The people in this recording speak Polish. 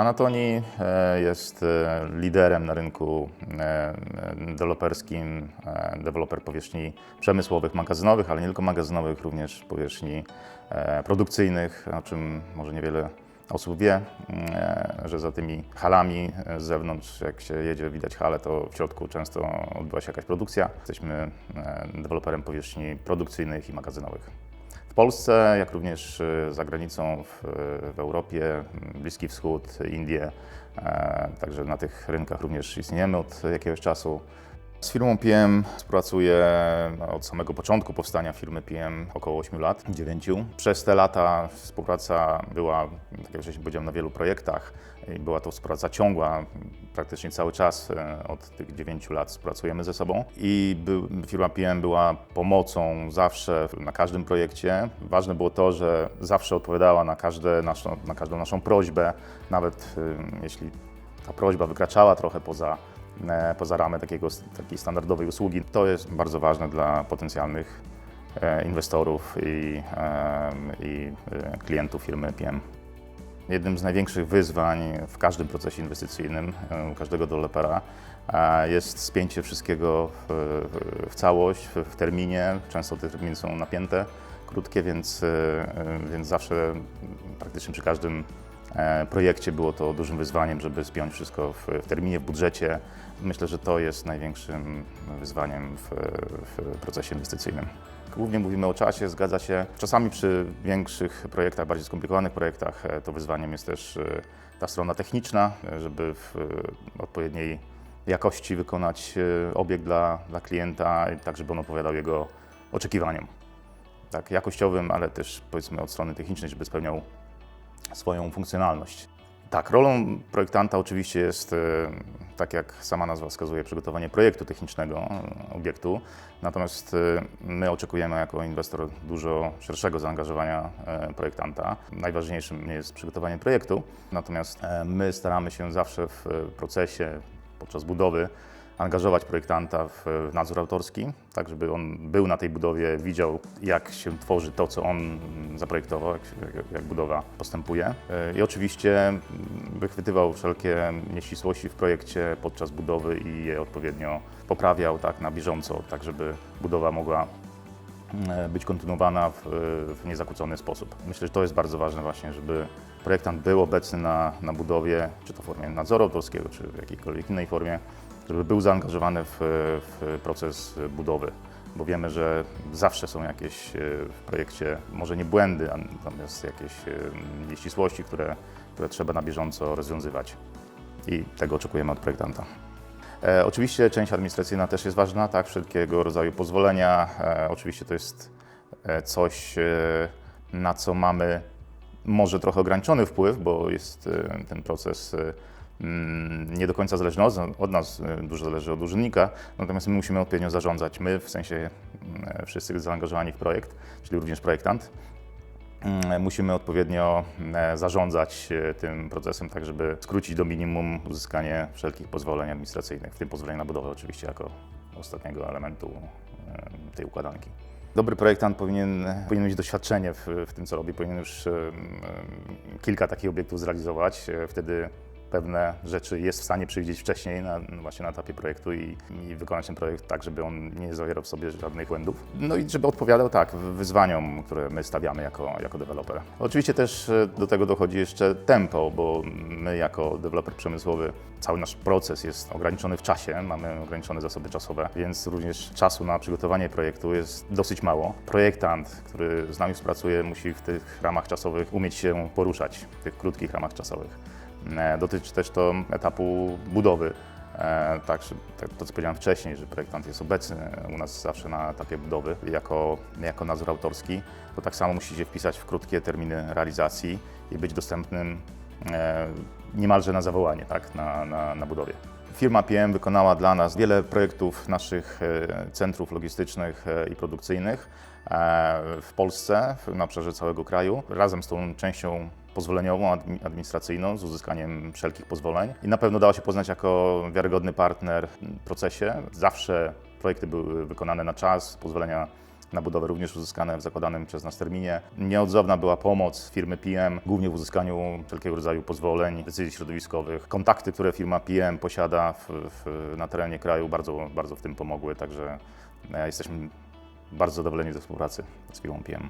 Panatoni e, jest e, liderem na rynku e, deweloperskim, deweloper powierzchni przemysłowych, magazynowych, ale nie tylko magazynowych, również powierzchni produkcyjnych, o czym może niewiele osób wie, że za tymi halami z zewnątrz, jak się jedzie, widać hale, to w środku często odbywa się jakaś produkcja. Jesteśmy deweloperem powierzchni produkcyjnych i magazynowych. Polsce, jak również e, za granicą w, w Europie, m, Bliski Wschód, Indie, e, także na tych rynkach również istniejemy od jakiegoś czasu. Z firmą PM współpracuję no, od samego początku powstania firmy PM, około 8 lat, 9. Przez te lata współpraca była, tak jak wcześniej powiedziałem, na wielu projektach i była to współpraca ciągła, praktycznie cały czas e, od tych 9 lat współpracujemy ze sobą i firma PM była pomocą zawsze na każdym projekcie. Ważne było to, że zawsze odpowiadała na, każde naszą, na każdą naszą prośbę, nawet e, jeśli ta prośba wykraczała trochę poza poza ramy takiego, takiej standardowej usługi. To jest bardzo ważne dla potencjalnych e, inwestorów i, e, i e, klientów firmy PM. Jednym z największych wyzwań w każdym procesie inwestycyjnym, e, u każdego dewelopera, e, jest spięcie wszystkiego w, w- całość, w, terminie. Często te terminy są napięte, krótkie, więc, e, e, więc zawsze praktycznie przy każdym e, projekcie było to dużym wyzwaniem, żeby spiąć wszystko w, w terminie, w budżecie. Myślę, że to jest największym wyzwaniem w, w procesie inwestycyjnym. Głównie mówimy o czasie, zgadza się. Czasami przy większych projektach, bardziej skomplikowanych projektach, e, to wyzwaniem jest też e, ta strona techniczna, e, żeby w e, odpowiedniej jakości wykonać e, obiekt dla, dla klienta, tak żeby on odpowiadał jego oczekiwaniom. Tak, jakościowym, ale też powiedzmy od strony technicznej, żeby spełniał swoją funkcjonalność. Tak, rolą projektanta oczywiście jest, e, tak jak sama nazwa wskazuje, przygotowanie projektu technicznego e, obiektu. Natomiast e, my oczekujemy jako inwestor dużo szerszego zaangażowania projektanta. Najważniejszym nie jest przygotowanie projektu, natomiast my staramy się zawsze w procesie, podczas budowy, angażować projektanta w nadzór autorski, tak żeby on był na tej budowie, widział jak się tworzy to, co on zaprojektował, jak, jak, jak budowa postępuje. E, I oczywiście wychwytywał wszelkie nieścisłości w projekcie podczas budowy i je odpowiednio poprawiał tak na bieżąco, tak żeby budowa mogła e, być kontynuowana w, w niezakłócony sposób. Myślę, że to jest bardzo ważne właśnie, żeby projektant był obecny na, na budowie, czy to w formie nadzoru autorskiego, czy w jakiejkolwiek innej formie, żeby był zaangażowany w, w proces budowy, bo wiemy, że zawsze są jakieś e, w projekcie, może nie błędy, natomiast jakieś e, nieścisłości, które, które trzeba na bieżąco rozwiązywać i tego oczekujemy od projektanta. E, oczywiście część administracyjna też jest ważna, tak, wszelkiego rodzaju pozwolenia. E, oczywiście to jest e, coś, na co mamy może trochę ograniczony wpływ, bo jest ten proces nie do końca zależny od, od nas, e, dużo zależy od urzędnika, natomiast my musimy odpowiednio zarządzać. My, w sensie mm, wszyscy zaangażowani w projekt, czyli również projektant, Mm, musimy odpowiednio e, zarządzać e, tym procesem, tak żeby skrócić do minimum uzyskanie wszelkich pozwoleń administracyjnych, w tym pozwolenia na budowę oczywiście jako ostatniego elementu e, tej układanki. Dobry projektant powinien, powinien mieć doświadczenie w, w tym, co robi, powinien już e, kilka takich obiektów zrealizować, e, wtedy pewne rzeczy jest w stanie przewidzieć wcześniej, na, no właśnie na etapie projektu i, i wykonać ten projekt tak, żeby on nie zawierał w sobie żadnych błędów. No i żeby odpowiadał tak wyzwaniom, które my stawiamy jako, jako deweloper. Oczywiście też e, do tego dochodzi jeszcze tempo, bo my jako deweloper przemysłowy cały nasz proces jest ograniczony w czasie, mamy ograniczone zasoby czasowe, więc również czasu na przygotowanie projektu jest dosyć mało. Projektant, który z nami współpracuje, musi w tych ramach czasowych umieć się poruszać, w tych krótkich ramach czasowych. E, Dotyczy też to etapu budowy. E, Tak, tak, to co powiedziałem wcześniej, że projektant jest obecny u nas zawsze na etapie budowy jako, jako nadzór autorski, to tak samo musi się wpisać w krótkie terminy realizacji i być dostępnym e, niemalże na zawołanie tak, na, na, na budowie. Firma PM wykonała dla nas wiele projektów naszych centrów logistycznych i produkcyjnych w Polsce, na obszarze całego kraju, razem z tą częścią pozwoleniową, admi- administracyjną, z uzyskaniem wszelkich pozwoleń. I na pewno dało się poznać jako wiarygodny partner w procesie. Zawsze projekty były wykonane na czas, pozwolenia na budowę również uzyskane w zakładanym przez nas terminie. Nieodzowna była pomoc firmy PM, głównie w uzyskaniu wszelkiego rodzaju pozwoleń, decyzji środowiskowych. Kontakty, które firma PM posiada w, w, na terenie kraju bardzo, bardzo w tym pomogły, także e, jesteśmy bardzo zadowoleni ze współpracy z firmą PM.